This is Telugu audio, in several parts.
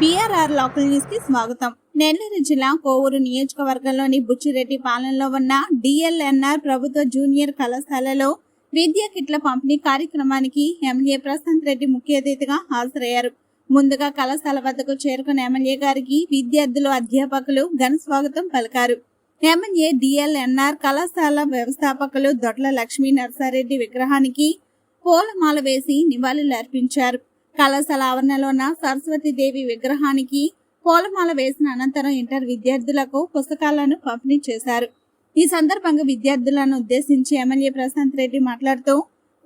బీఆర్ఆర్ లోకల్ న్యూస్కి స్వాగతం. నెల్లూరు జిల్లా కోవూరు నియోజకవర్గంలోని బుచ్చిరెడ్డి పాలనలో ఉన్న డిఎల్ఎన్ఆర్ ప్రభుత్వ జూనియర్ కళాశాలలో విద్యా కిట్ల పంపిణీ కార్యక్రమానికి ఎమ్మెల్యే ప్రశాంత్ రెడ్డి ముఖ్య అతిథిగా హాజరయ్యారు. ముందుగా కళాశాల వద్దకు చేరుకున్న ఎమ్మెల్యే గారికి విద్యార్థులు అధ్యాపకులు ఘన స్వాగతం పలికారు. ఎమ్మెల్యే డిఎల్ఎన్ఆర్ కళాశాల వ్యవస్థాపకులు దొడ్ల లక్ష్మీ నర్సారెడ్డి విగ్రహానికి పూలమాల వేసి నివాళులు అర్పించారు కళాశాల ఆవరణలో ఉన్న సరస్వతీదేవి విగ్రహానికి పూలమాల వేసిన అనంతరం ఇంటర్ విద్యార్థులకు పుస్తకాలను పంపిణీ చేశారు. ఈ సందర్భంగా విద్యార్థులను ఉద్దేశించి ఎమ్మెల్యే ప్రశాంత్ రెడ్డి మాట్లాడుతూ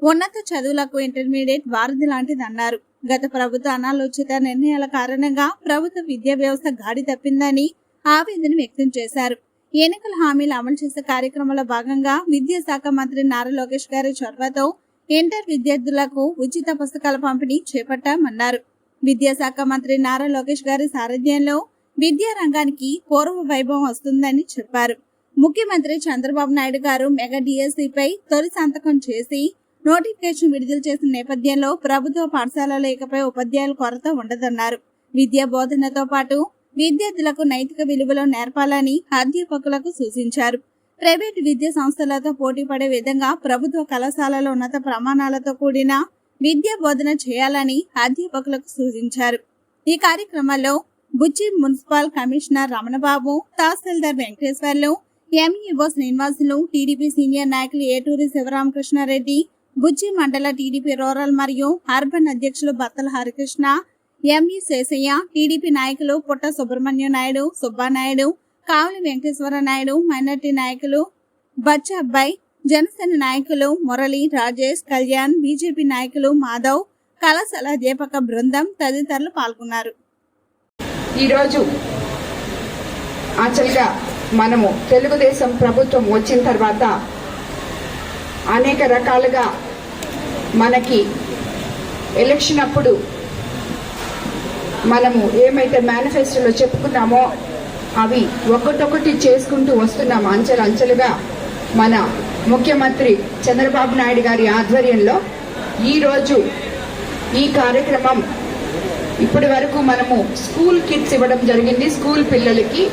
ఉన్నత చదువులకు ఇంటర్మీడియట్ వారధి లాంటిదన్నారు గత ప్రభుత్వ అనాలోచిత నిర్ణయాల కారణంగా ప్రభుత్వ విద్యా వ్యవస్థ గాడి తప్పిందని ఆవేదన వ్యక్తం చేశారు. ఎన్నికల హామీలు అమలు చేసే కార్యక్రమంలో భాగంగా విద్యాశాఖ మంత్రి నారా లోకేష్ గారి చొరవతో ఇంటర్ విద్యార్థులకు ఉచిత పుస్తకాల పంపిణీ చేపట్టామన్నారు. విద్యాశాఖ మంత్రి నారా లోకేష్ గారి సారథ్యంలో విద్యా రంగానికి పూర్వ వైభవం వస్తుందని చెప్పారు. ముఖ్యమంత్రి చంద్రబాబు నాయుడు గారు మెగా డిఎస్సిపై తొలి సంతకం చేసి నోటిఫికేషన్ విడుదల చేసిన నేపథ్యంలో ప్రభుత్వ పాఠశాలలు ఇకపై ఉపాధ్యాయుల కొరత ఉండదన్నారు. విద్యా బోధనతో పాటు విద్యార్థులకు నైతిక విలువలు నేర్పాలని అధ్యాపకులకు సూచించారు. ప్రైవేటు విద్యా సంస్థలతో పోటీ పడే విధంగా ప్రభుత్వ కళాశాలలో ఉన్నత ప్రమాణాలతో కూడిన విద్యా బోధన చేయాలని అధ్యాపకులకు సూచించారు. ఈ కార్యక్రమంలో Buchi municipal commissioner Ramanababu tahsildar Venkateswarlu MEO Srinivasulu TDP senior నాయకులు ఏటూరి శివరామకృష్ణారెడ్డి బుచ్చి మండల టీడీపీ రూరల్ మరియు అర్బన్ అధ్యక్షులు బత్తల హరికృష్ణ ఎంఈ శేషయ్య టీడీపీ నాయకులు పుట్ట సుబ్రహ్మణ్యం నాయుడు సుబ్బానాయుడు కావలి వెంకటేశ్వర నాయుడు మైనార్టీ నాయకులు బచ్చబ్బాయి జనసేన నాయకులు మురళి రాజేష్ కళ్యాణ్ బీజేపీ నాయకులు మాధవ్ కళాశాల అధ్యాపక బృందం తదితరులు పాల్గొన్నారు. ఈరోజు యాక్చువల్గా మనము తెలుగుదేశం ప్రభుత్వం వచ్చిన తర్వాత అనేక రకాలుగా మనకి ఎలక్షన్ అప్పుడు మనము ఏమైతే మేనిఫెస్టోలో చెప్పుకున్నామో అవి ఒకటొకటి చేసుకుంటూ వస్తున్నాం అంచెలు అంచెలుగా మన ముఖ్యమంత్రి చంద్రబాబు నాయుడు గారి ఆధ్వర్యంలో ఈరోజు ఈ కార్యక్రమం ఇప్పటి వరకు మనము స్కూల్ కిట్స్ ఇవ్వడం జరిగింది. స్కూల్ పిల్లలకి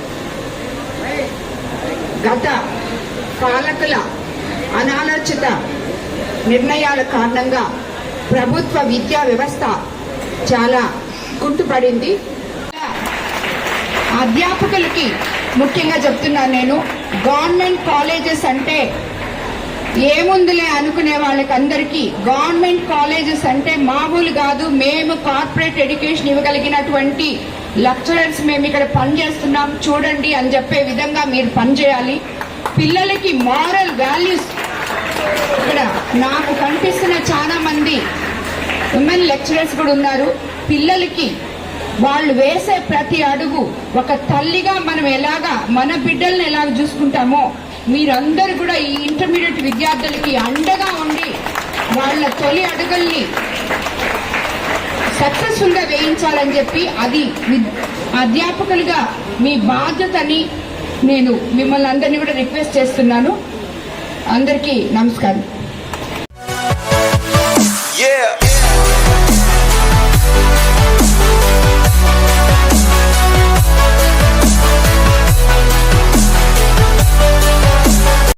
గత పాలకుల అనాలోచిత నిర్ణయాల కారణంగా ప్రభుత్వ విద్యా వ్యవస్థ చాలా కుంటుపడింది. అధ్యాపకులకి ముఖ్యంగా చెప్తున్నాను నేను గవర్నమెంట్ కాలేజెస్ అంటే ఏముందిలే అనుకునే వాళ్ళకి అందరికీ గవర్నమెంట్ కాలేజెస్ అంటే మామూలు కాదు మేము కార్పొరేట్ ఎడ్యుకేషన్ ఇవ్వగలిగినటువంటి లెక్చరర్స్ మేము ఇక్కడ పనిచేస్తున్నాం చూడండి అని చెప్పే విధంగా మీరు పనిచేయాలి. పిల్లలకి మారల్ వాల్యూస్ ఇక్కడ నాకు కనిపిస్తున్న చాలా మంది ఉమెన్ లెక్చరర్స్ కూడా ఉన్నారు. పిల్లలకి వాళ్ళు వేసే ప్రతి అడుగు ఒక తల్లిగా మనం ఎలాగా మన బిడ్డల్ని ఎలాగ చూసుకుంటామో మీరందరూ కూడా ఈ ఇంటర్మీడియట్ విద్యార్థులకి అండగా ఉండి వాళ్ళ తొలి అడుగుల్ని సక్సెస్ఫుల్గా వేయించాలని చెప్పి అది అధ్యాపకులుగా మీ బాధ్యతని నేను మిమ్మల్ని అందరినీ కూడా రిక్వెస్ట్ చేస్తున్నాను అందరికీ నమస్కారం Yeah.